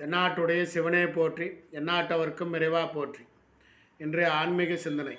தென்னாட்டுடைய சிவனே போற்றி எந்நாட்டவர்க்கும் நிறைவா போற்றி இன்றைய ஆன்மீக சிந்தனை.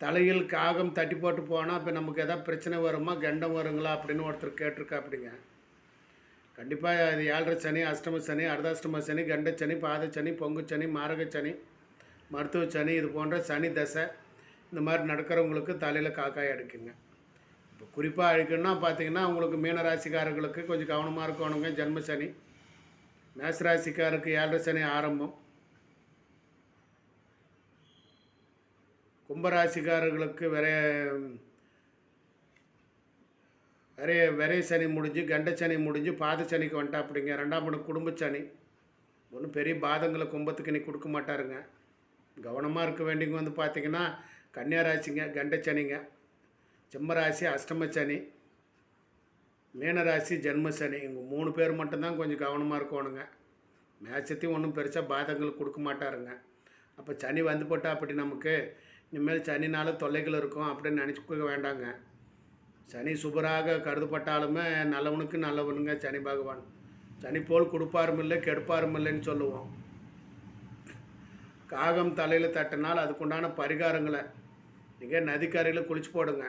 தலையில் காகம் தட்டி போட்டு போனால் இப்போ நமக்கு எதாவது பிரச்சனை வருமா கண்டம் வருங்களா அப்படின்னு ஒருத்தர் கேட்டிருக்கா அப்படிங்க கண்டிப்பாக இது ஏழரை சனி அஷ்டம சனி அர்தாஷ்டம சனி கண்ட சனி பாத சனி பொங்கு சனி மாரக சனி மருத்துவ சனி இது போன்ற சனி தசை இந்த மாதிரி நடக்கிறவங்களுக்கு தலையில் காக்காய் அடிக்குங்க. இப்போ குறிப்பாக அழிக்கணும்னா பார்த்தீங்கன்னா உங்களுக்கு மீன ராசிக்காரர்களுக்கு கொஞ்சம் கவனமாக இருக்கணுங்க. ஜென்ம சனி மேச ஏழரை சனி ஆரம்பம். கும்பராசிக்காரர்களுக்கு விரை விரைய விரை சனி முடிஞ்சு கண்ட சனி முடிஞ்சு பாத சனிக்கு வந்துட்டா அப்படிங்க. ரெண்டாம் படம் குடும்ப சனி. ஒன்றும் பெரிய பாதங்களை கும்பத்துக்கு நீ கொடுக்க மாட்டாருங்க. கவனமாக இருக்க வேண்டிங்க வந்து பார்த்திங்கன்னா கன்னியா ராசிங்க கண்ட சனிங்க. சிம்மராசி அஷ்டம சனி மீனராசி ஜென்ம சனி. இவங்க மூணு பேர் மட்டும்தான் கொஞ்சம் கவனமாக இருக்கணுங்க. மேட்சத்தையும் ஒன்றும் பெருசாக பாதங்கள் கொடுக்க மாட்டாருங்க. அப்போ சனி வந்து போட்டால் அப்படி நமக்கு இனிமேல் சனினால தொல்லைகள் இருக்கும் அப்படின்னு நினச்சிக்க வேண்டாங்க. சனி சுபராக கருதப்பட்டாலுமே நல்லவனுக்கு நல்லவனுங்க சனி பகவான். சனி போல் கொடுப்பாரும் இல்லை கெடுப்பாரும் இல்லைன்னு சொல்லுவோம். காகம் தலையில் தட்டினால் அதுக்குண்டான பரிகாரங்களை நீங்கள் நதிக்கரையில் குளிச்சு போடுங்க.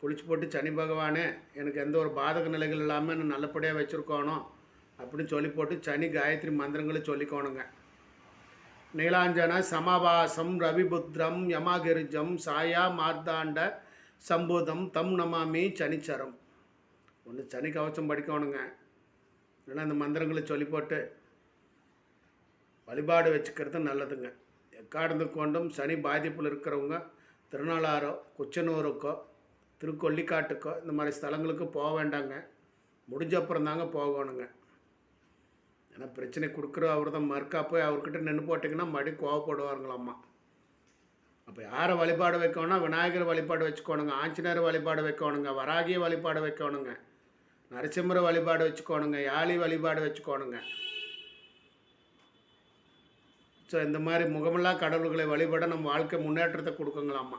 குளிச்சு போட்டு சனி பகவானே எனக்கு எந்த ஒரு பாதக நிலைகள் இல்லாமல் என்னை நல்லபடியாக வச்சுருக்கணும் அப்படின்னு சொல்லி போட்டு சனி காயத்ரி மந்திரங்களை சொல்லிக்கோணுங்க. நீலாஞ்சன சமவாசம் ரவிபுத்ரம் யமாகிரிஜம் சாயா மார்த்தாண்ட சம்பூதம் தம் நமாமி சனிச்சரம். ஒன்று சனி கவச்சம் படிக்கணுங்க. இல்லைன்னா இந்த மந்திரங்களை சொல்லி போட்டு வழிபாடு வச்சுக்கிறது நல்லதுங்க. எக்காடந்து கொண்டும் சனி பாதிப்பில் இருக்கிறவங்க திருநாளாரோ குச்சனூருக்கோ திருக்கொல்லிக்காட்டுக்கோ இந்த மாதிரி ஸ்தலங்களுக்கு போக வேண்டாங்க. முடிஞ்ச அப்புறம் தாங்க போகணுங்க. ஏன்னா பிரச்சனை கொடுக்குற அவர் தான் மறுக்கா போய் அவர்கிட்ட நின்று போட்டிங்கன்னா மறுபடி கோவப்படுவாருங்களாம்மா. அப்போ யாரை வழிபாடு வைக்கணும்னா விநாயகர் வழிபாடு வச்சுக்கோணுங்க ஆஞ்சநேயர் வழிபாடு வைக்கணுங்க வராகிய வழிபாடு வைக்கணுங்க நரசிம்மர வழிபாடு வச்சுக்கோணுங்க யாழி வழிபாடு வச்சுக்கோணுங்க. ஸோ இந்த மாதிரி முகமில்லா கடவுள்களை வழிபட நம்ம வாழ்க்கை முன்னேற்றத்தை கொடுக்குங்களாம்மா.